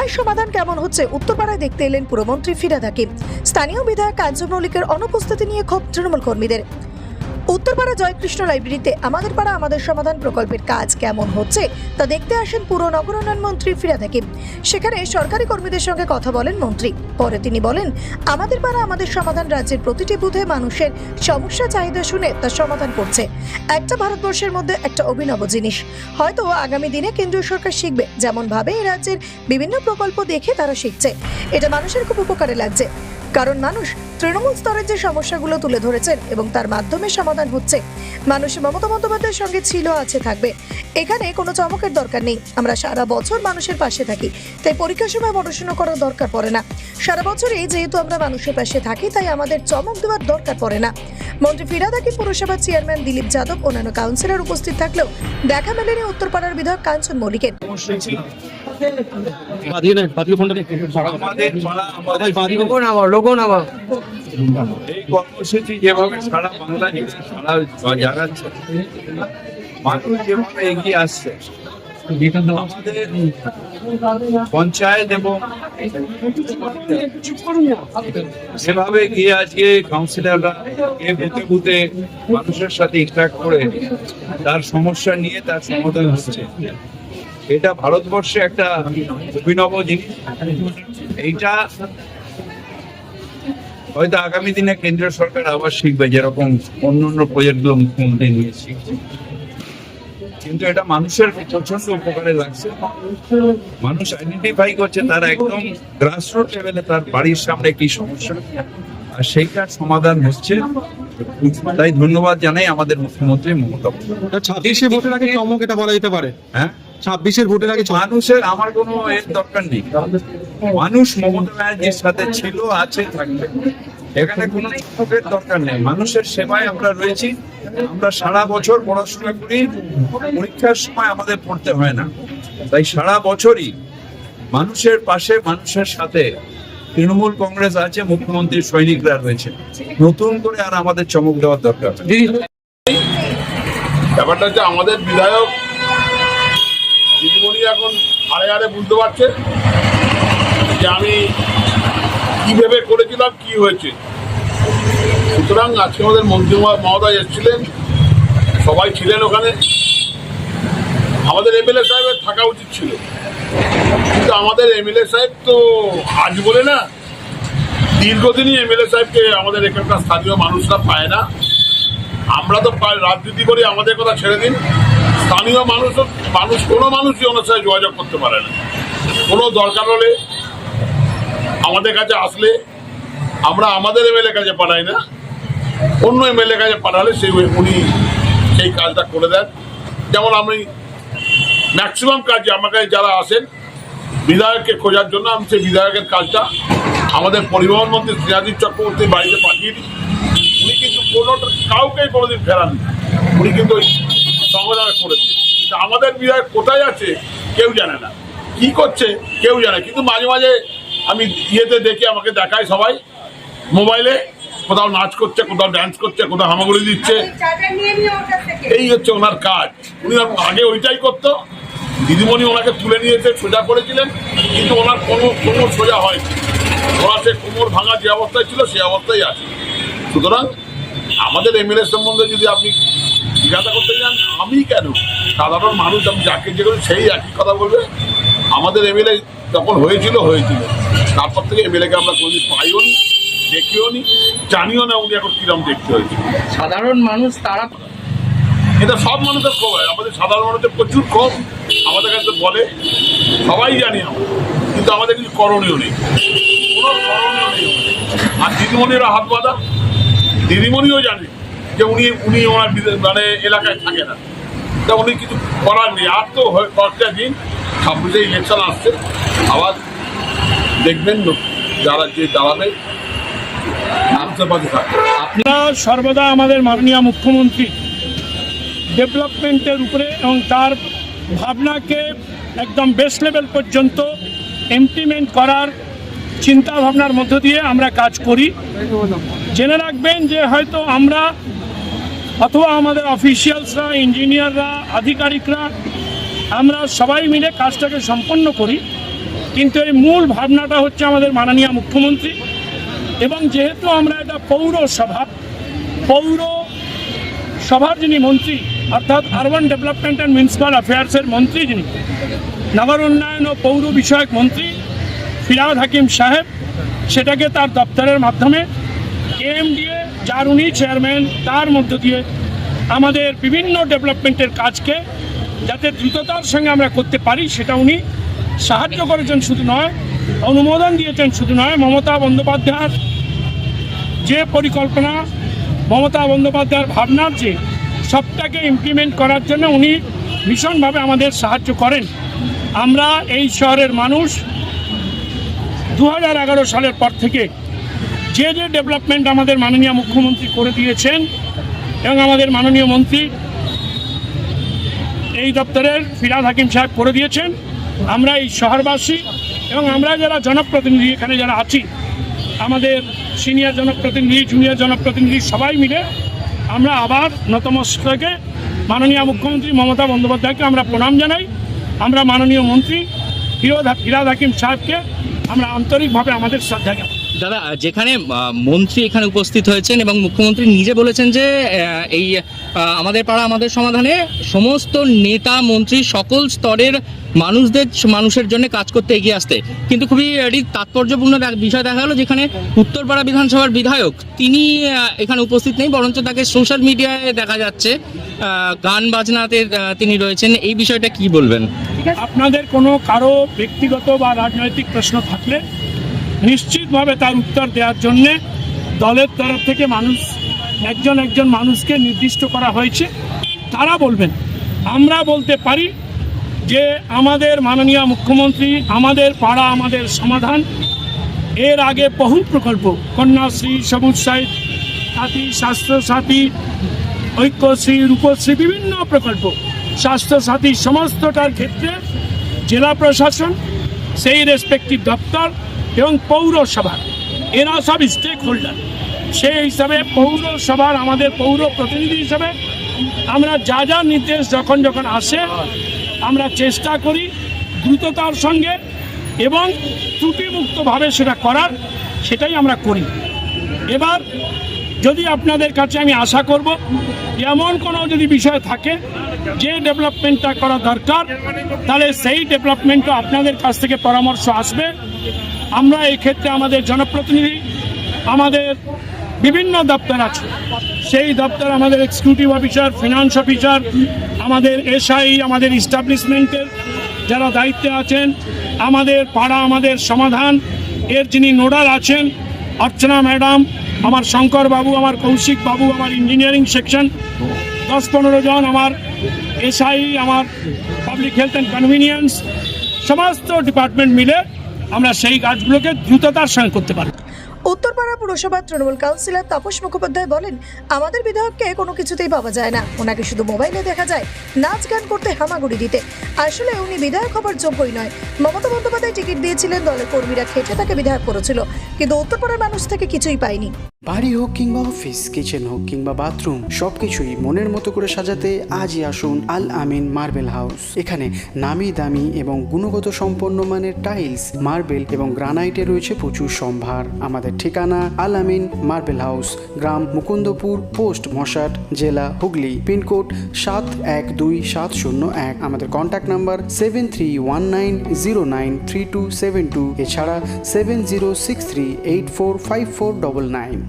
প্রায় সমাধান কেমন হচ্ছে? উত্তরপাড়ায় দেখতে এলেন পুরমন্ত্রী ফিরাদ হাকিম। স্থানীয় বিধায়ক কাঞ্চন মল্লিকের অনুপস্থিতি নিয়ে ক্ষোভ তৃণমূল কর্মীদের। উত্তরপাড়া জয়কৃষ্ণ লাইব্রেরিতে আমাদের পাড়া আমাদের সমাধান প্রকল্পের কাজ কেমন হচ্ছে তা দেখতে আসেন পুর নগর উন্নয়ন মন্ত্রী ফিরাদ হাকিম সেখানে সরকারি কর্মীদের সঙ্গে কথা বলেন মন্ত্রী। পরে তিনি বলেন আমাদের পাড়া আমাদের সমাধান রাজ্যের প্রতিটি বুথে মানুষের সমস্যা চাহিদা শুনে তা সমাধান করছে। একটা ভারতবর্ষের মধ্যে একটা অভিনব জিনিস। হয়তো আগামী দিনে কেন্দ্রীয় সরকার শিখবে যেমন ভাবে এই রাজ্যের বিভিন্ন প্রকল্প দেখে তারা শিখছে। এটা মানুষের খুব উপকারে লাগছে। কারণ মানুষ তৃণমূল স্তরের যে সমস্যাগুলো তুলে ধরেছেন এবং তার মাধ্যমে সমাধান হচ্ছে, মানুষ মমতা বন্দ্যোপাধ্যায়ের সঙ্গে ছিল, আছে, থাকবে। এখানে কোনো চমকের দরকার নেই। আমরা সারা বছর মানুষের পাশে থাকি, তাই পরীক্ষার সময় পড়াশোনা করার দরকার পড়ে না। সারা বছরই যেহেতু আমরা মানুষের পাশে থাকি, তাই আমাদের চমক দেওয়ার দরকার পড়ে না। মন্ত্রী ফিরাদাকি পুরসভার চেয়ারম্যান দিলীপ যাদব, অন্যান্য কাউন্সিলর উপস্থিত থাকলেও দেখা মেলেনি উত্তরপাড়ার বিধায়ক কাঞ্চন মল্লিকের। এই কর্মসূচি যেভাবে সারা বাংলা সারা জানাচ্ছে মানুষ যেভাবে এগিয়ে আসছে পঞ্চায়েত এবং গিয়ে আজকে কাউন্সিলররা বুথে বুথে মানুষের সাথে ইন্টারাক্ট করে তার সমস্যা নিয়ে তার সমাধান হচ্ছে। এটা ভারতবর্ষে একটা অভিনব জিনিস। এইটা হয়তো আগামী দিনে কেন্দ্রীয় সরকার আবার শিখবে যেরকম অন্য অন্য প্রজেক্টগুলো মুখ্যমন্ত্রী নিয়ে শিখছে। কিন্তু এটা মানুষের প্রচণ্ড উপকারে লাগছে। মানুষ আইডেন্টিফাই করছে তার একদম গ্রাসরুট লেভেলে তার বাড়ির সামনে কি সমস্যা। আর সেইটার সমাধান হচ্ছে। তাই ধন্যবাদ জানাই আমাদের মুখ্যমন্ত্রী মমতা। ছাব্বিশে ভোটের আগে চমক এটা বলা যেতে পারে। হ্যাঁ? ছাব্বিশের ভোটের আগে মানুষের আমার কোনো এর দরকার নেই। মানুষ মমতা ব্যানার্জির সাথে ছিল, আছে, থাকবে। এখানে কোনো চমকের দরকার নেই। মানুষের সেবায় আমরা রয়েছি। আমরা সারা বছর পড়াশোনা করি। পরীক্ষার সময় আমাদের পড়তে হয় না। তাই সারা বছরই মানুষের পাশে, মানুষের সাথে তৃণমূল কংগ্রেস আছে মুখ্যমন্ত্রী সৈনিকরা রয়েছে। নতুন করে আর আমাদের চমক দেওয়ার দরকার ব্যাপারটা হচ্ছে আমাদের বিধায়ক এখন হারে হারে বুঝতে পারছে যে আমি কি ভেবে করেছিলাম, কি হয়েছে। সুতরাং আজকে আমাদের মন্ত্রী মহোদয় এসেছিলেন, সবাই ছিলেন ওখানে। আমাদের এমএলএ সাহেবের থাকা উচিত ছিল। কিন্তু আমাদের এমএলএ সাহেব তো আজ বলে না, দীর্ঘদিনই এমএলএ সাহেবকে আমাদের এখানকার স্থানীয় মানুষরা পায় না। আমরা তো রাজনীতি করি, আমাদের কথা ছেড়ে দিন। স্থানীয় মানুষ মানুষ, কোনো মানুষই ওনার সাথে যোগাযোগ করতে পারে না। কোনো দরকার হলে আমাদের কাছে আসলে আমরা আমাদের এমএলএ কাছে পাঠাই না। অন্য এমএলএ কাছে পাঠালে সেই উনি সেই কাজটা করে দেন। যেমন আমি ম্যাক্সিমাম কাজে আমার কাছে যারা আসেন, বিধায়ককে খোঁজার জন্য আমি সেই বিধায়কের কাজটা আমাদের পরিবহন মন্ত্রী শ্রীরাজিৎ চক্রবর্তীর বাড়িতে পাঠিয়ে দিই। উনি কিন্তু কোনো কাউকেই কোনোদিন ফেরান না। উনি কিন্তু ওই করেছে। কিন্তু আমাদের বিধায়ক কোথায় আছে, কেউ জানে না। কি করছে, কেউ জানে কিন্তু মাঝে মাঝে আমি ইয়েতে দেখে আমাকে দেখায় সবাই। মোবাইলে কোথাও নাচ করছে, কোথাও ড্যান্স করছে, কোথাও হামাগুড়ি দিচ্ছে। এই হচ্ছে ওনার কাজ। উনি আগে ওইটাই করতো। দিদিমণি ওনাকে তুলে নিয়েছে, সোজা করেছিলেন। কিন্তু ওনার কোনো কোনো সোজা হয়নি। ওনার সে কোমর ভাঙা যে অবস্থায় ছিল সেই অবস্থায় আছে। সুতরাং আমাদের এমএলএ সম্বন্ধে যদি আপনি জিজ্ঞাসা করতে চান আমি কেন? সাধারণ মানুষ আমি যাকে যে সেই একই কথা বলবে। আমাদের এমএলএ যখন হয়েছিল হয়েছিল। তারপর থেকে এমএলএকে আমরা কোনোদিন পাইও নি দেখিও নি জানিও না উনি এখন কিরম দেখতে হয়েছে। সাধারণ মানুষ তারা এটা সব মানুষের ক্ষোভ হয় আমাদের সাধারণ মানুষের প্রচুর ক্ষোভ আমাদের কাছে বলে সবাই জানি আমরা। কিন্তু আমাদের কিছু করণীয় নেই। কোনো করণীয় নেই আর দিদিমণিরা হাত বাঁধা। দিদিমণিও জানে। যে উনি উনি ওনার মানে এলাকায় থাকে না। তা উনি কিছু করার নেই। আর তো কয়েকটা দিন ছাব্বিশে ইলেকশন আসছে। আবার দেখবেন যারা যে দাঁড়াবে থাকবে সর্বদা আমাদের মাননীয় মুখ্যমন্ত্রী ডেভেলপমেন্টের উপরে এবং তার ভাবনাকে একদম বেস লেভেল পর্যন্ত ইমপ্লিমেন্ট করার চিন্তা ভাবনার মধ্য দিয়ে আমরা কাজ করি। জেনে রাখবেন যে হয়তো আমরা অথবা আমাদের অফিসিয়ালসরা ইঞ্জিনিয়াররা আধিকারিকরা, আমরা সবাই মিলে কাজটাকে সম্পন্ন করি। কিন্তু এই মূল ভাবনাটা হচ্ছে আমাদের মাননীয় মুখ্যমন্ত্রী। এবং যেহেতু আমরা এটা পৌরসভা পৌর সভার যিনি মন্ত্রী, অর্থাৎ আরবান ডেভেলপমেন্ট অ্যান্ড মিউনিসিপাল অ্যাফেয়ার্সের মন্ত্রী যিনি নগর উন্নয়ন ও পৌর বিষয়ক মন্ত্রী ফিরাদ হাকিম সাহেব, সেটাকে তার দপ্তরের মাধ্যমে এমডিএ যার উনি চেয়ারম্যান তার মধ্য দিয়ে আমাদের বিভিন্ন ডেভেলপমেন্টের কাজকে যাতে দ্রুততার সঙ্গে আমরা করতে পারি, সেটা উনি সাহায্য করেছেন শুধু নয়, অনুমোদন দিয়েছেন শুধু নয়, মমতা বন্দ্যোপাধ্যায়ের যে পরিকল্পনা, মমতা বন্দ্যোপাধ্যায়ের ভাবনার যে সবটাকে ইমপ্লিমেন্ট করার জন্য উনি ভীষণভাবে আমাদের সাহায্য করেন। আমরা এই শহরের মানুষ দু হাজার এগারো সালের পর থেকে যে যে ডেভেলপমেন্ট আমাদের মাননীয় মুখ্যমন্ত্রী করে দিয়েছেন এবং আমাদের মাননীয় মন্ত্রী এই দপ্তরের ফিরাদ হাকিম সাহেব করে দিয়েছেন। আমরা এই শহরবাসী এবং আমরা যারা জনপ্রতিনিধি, এখানে যারা আছি, আমাদের সিনিয়র জনপ্রতিনিধি, জুনিয়র জনপ্রতিনিধি সবাই মিলে আমরা আবার নতমস্তকে মাননীয় মুখ্যমন্ত্রী মমতা বন্দ্যোপাধ্যায়কে আমরা প্রণাম জানাই। আমরা মাননীয় মন্ত্রী ফিরোদ ফিরাদ হাকিম সাহেবকে আমরা আন্তরিকভাবে আমাদের শ্রদ্ধা জানাই। দাদা, যেখানে মন্ত্রী এখানে উপস্থিত হয়েছেন এবং মুখ্যমন্ত্রী নিজে বলেছেন যে এই আমাদের পাড়া, আমাদের সমাধানে সমস্ত নেতা, মন্ত্রী সকল স্তরের মানুষদের, মানুষের জন্য কাজ করতে এগিয়ে আসতে। কিন্তু খুবই এটি তাৎপর্যপূর্ণ বিষয় দেখা গেল যেখানে উত্তরপাড়া বিধানসভার বিধায়ক, তিনি এখানে উপস্থিত নেই, বরঞ্চ তাকে সোশ্যাল মিডিয়ায় দেখা যাচ্ছে। গান বাজনাতে তিনি রয়েছেন। এই বিষয়টা কি বলবেন? আপনাদের কোনো কারও ব্যক্তিগত বা রাজনৈতিক প্রশ্ন থাকলে নিশ্চিতভাবে তার উত্তর দেওয়ার জন্যে দলের তরফ থেকে মানুষ, একজন একজন মানুষকে নির্দিষ্ট করা হয়েছে। তারা বলবেন, আমরা বলতে পারি যে আমাদের মাননীয় মুখ্যমন্ত্রী, আমাদের পাড়া, আমাদের সমাধান, এর আগে বহু প্রকল্প, কন্যাশ্রী, সবুজ সাহিত্য সাথী স্বাস্থ্য সাথী ঐক্যশ্রী, রূপশ্রী, বিভিন্ন প্রকল্প, স্বাস্থ্যসাথী, সমস্তটার ক্ষেত্রে জেলা প্রশাসন, সেই রেসপেক্টিভ দপ্তর এবং পৌরসভা। এরা সব স্টেক হোল্ডার সেই হিসাবে পৌরসভার আমাদের পৌর প্রতিনিধি হিসাবে আমরা যা যা নির্দেশ যখন যখন আসে, আমরা চেষ্টা করি দ্রুততার সঙ্গে এবং ত্রুটিমুক্তভাবে সেটা করার, সেটাই আমরা করি। এবার যদি আপনাদের কাছে আমি আশা করব, এমন কোনো যদি বিষয় থাকে যে ডেভেলপমেন্টটা করা দরকার, তাহলে সেই ডেভেলপমেন্টও আপনাদের কাছ থেকে পরামর্শ আসবে। আমরা এই ক্ষেত্রে আমাদের জনপ্রতিনিধি, আমাদের বিভিন্ন দপ্তর আছে। সেই দপ্তর আমাদের এক্সিকিউটিভ অফিসার ফিনান্স অফিসার আমাদের এসআই আমাদের ইস্টাবলিশমেন্টের যারা দায়িত্বে আছেন, আমাদের পাড়া, আমাদের সমাধান, এর যিনি নোডাল আছেন, অর্চনা ম্যাডাম, আমার শঙ্কর বাবু, আমার কৌশিক বাবু, আমার ইঞ্জিনিয়ারিং সেকশন দশ পনেরো জন আমার এসআই আমার পাবলিক হেলথ অ্যান্ড কনভিনিয়েন্স সমস্ত ডিপার্টমেন্ট মিলে আমরা সেই কাজগুলোকে দ্রুততার সঙ্গে করতে পারি উত্তরপাড়া পুরসভার তৃণমূল কাউন্সিলর তাপস মুখোপাধ্যায় বলেন, আমাদের বিধায়ককে কোনো কিছুতেই পাওয়া যায় না। ওনাকে শুধু মোবাইলে দেখা যায়, নাচ গান করতে হামাগুড়ি দিতে। আসলে উনি বিধায়ক হবার যোগ্যই নয়। মমতা বন্দ্যোপাধ্যায় টিকিট দিয়েছিলেন, দলের কর্মীরা খেটে তাকে বিধায়ক করেছিল। কিন্তু উত্তরপাড়ার মানুষ থেকে কিছুই পায়নি। বাড়ি হোক কিংবা অফিস, কিচেন হোক কিংবা বাথরুম, সবকিছুই মনের মতো করে সাজাতে আজই আসুন আল আমিন মার্বেল হাউস। এখানে নামি দামি এবং গুণগত সম্পন্ন মানের টাইলস, মার্বেল এবং গ্রানাইটে রয়েছে প্রচুর সম্ভার। আমাদের ঠিকানা আলামিন মার্বেল হাউস, গ্রাম মুকুন্দপুর, পোস্ট মশাট, জেলা হুগলি, পিনকোড সাত এক দুই সাত শূন্য এক। আমাদের contact number seven three one nine zero nine three two seven two, এছাড়া seven zero six three eight four five four double nine.